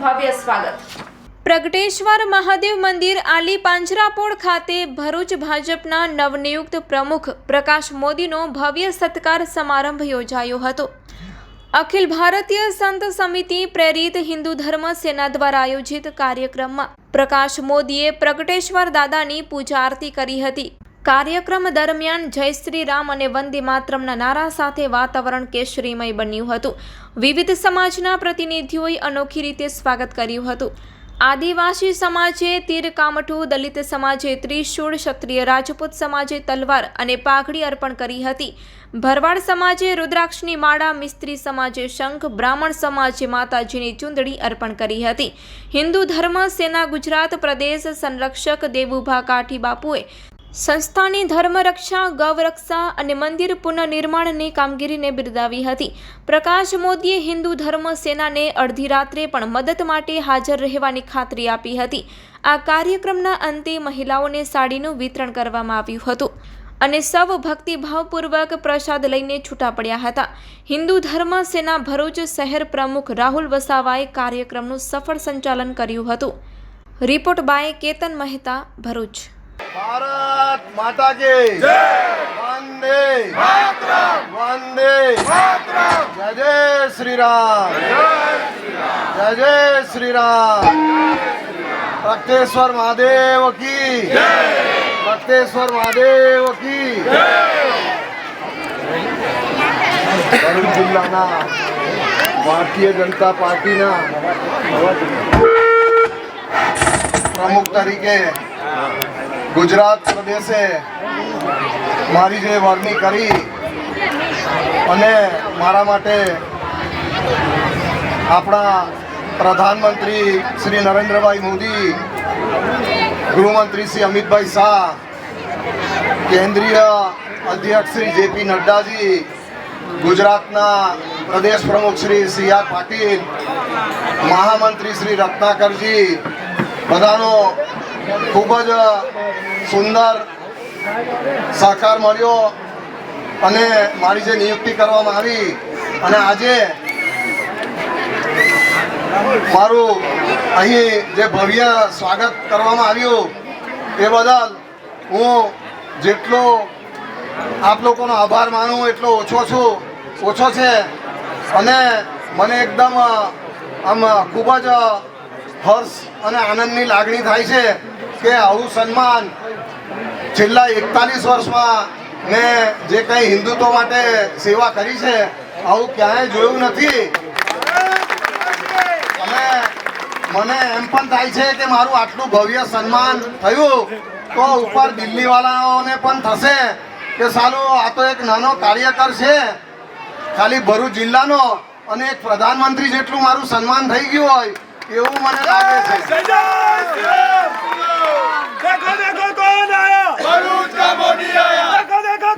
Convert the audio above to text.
ભવ્ય સ્વાગત. પ્રગટેશ્વર મહાદેવ મંદિર આલી પાંજરાપોળ ખાતે ભરૂચ ભાજપના નવનિયુક્ત પ્રમુખ પ્રકાશ મોદીનો ભવ્ય સત્કાર સમારંભ યોજાયો હતો. અખિલ ભારતીય સંત સમિતિ પ્રેરિત હિન્દુ ધર્મ સેના દ્વારા આયોજિત કાર્યક્રમમાં પ્રકાશ મોદીએ પ્રગટેશ્વર દાદાની પૂજા આરતી કરી હતી. કાર્યક્રમ દરમિયાન જય શ્રી રામ અને વંદે માતરમના નારા સાથે વાતાવરણ કેશરીમય બન્યું હતું. વિવિધ સમાજના પ્રતિનિધિઓએ અનોખી રીતે સ્વાગત કર્યું હતું. આદિવાસી સમાજે તીર કામઠું, દલિત સમાજે ત્રિશૂળ, ક્ષત્રિય રાજપૂત સમાજે તલવાર અને પાઘડી અર્પણ કરી હતી. ભરવાડ સમાજે રુદ્રાક્ષની માળા, મિસ્ત્રી સમાજે શંખ, બ્રાહ્મણ સમાજે માતાજીની ચૂંદડી અર્પણ કરી હતી. હિન્દુ ધર્મ, સેના ગુજરાત પ્રદેશ સંરક્ષક દેવુભા કાઠી બાપુએ સંસ્થાની ધર્મરક્ષા, ગૌરક્ષા અને મંદિર પુનઃનિર્માણની કામગીરીને બિરદાવી હતી. પ્રકાશ મોદીએ હિન્દુ ધર્મ સેનાને અડધી રાત્રે પણ મદદ માટે હાજર રહેવાની ખાતરી આપી હતી. આ કાર્યક્રમના અંતે મહિલાઓને સાડીનું વિતરણ કરવામાં આવ્યું હતું અને સૌ ભક્તિભાવપૂર્વક પ્રસાદ લઈને છૂટા પડ્યા હતા. હિન્દુ ધર્મ સેના ભરૂચ શહેર પ્રમુખ રાહુલ વસાવાએ કાર્યક્રમનું સફળ સંચાલન કર્યું હતું. Report by Ketan Mehta, Bharuch. Bharat! માતા કી વંદે. વંદે. જય જય શ્રી રામ જય જય શ્રી રામ પ્રગટેશ્વર મહાદેવ કી. ભક્તેશ્વર મહાદેવ કી. ભરૂચ જિલ્લાના ભારતીય જનતા પાર્ટીના પ્રમુખ તરીકે ગુજરાત પ્રદેશે મારી જે વરણી કરી અને મારા માટે આપણા પ્રધાનમંત્રી શ્રી નરેન્દ્રભાઈ મોદી, ગૃહમંત્રી શ્રી અમિતભાઈ શાહ, કેન્દ્રીય અધ્યક્ષ શ્રી જેપી નડ્ડાજી, ગુજરાતના પ્રદેશ પ્રમુખ શ્રી સી આર પાટીલ, મહામંત્રી શ્રી રત્નાકરજી, બધાનો ખૂબ જ સુંદર સહકાર મળ્યો અને મારી જે નિયુક્તિ કરવામાં આવી અને આજે મારું અહીં જે ભવ્ય સ્વાગત કરવામાં આવ્યું એ બદલ હું જેટલો આપ લોકોનો આભાર માનું, એટલો ઓછો છું, ઓછો છે અને મને એકદમ આમ ખૂબ જ હર્ષ અને આનંદની લાગણી થાય છે કે આવું સન્માન છેલ્લા એકતાલીસ વર્ષમાં મેં જે કંઈ હિન્દુત્વ માટે સેવા કરી છે, આવું ક્યાંય જોયું નથી. અને મને એમ પણ થાય છે કે મારું આટલું ભવ્ય સન્માન થયું તો ઉપર દિલ્હીવાળાઓને પણ થશે કે સાલું, આ તો એક નાનો કાર્યકર છે, ખાલી ભરૂચ જિલ્લાનો અને એક પ્રધાનમંત્રી જેટલું મારું સન્માન થઈ ગયું હોય એવું મને લાગે છે? દેખો દેખો કોણ આયા? ભરૂચ કા મોદી આયા! દેખો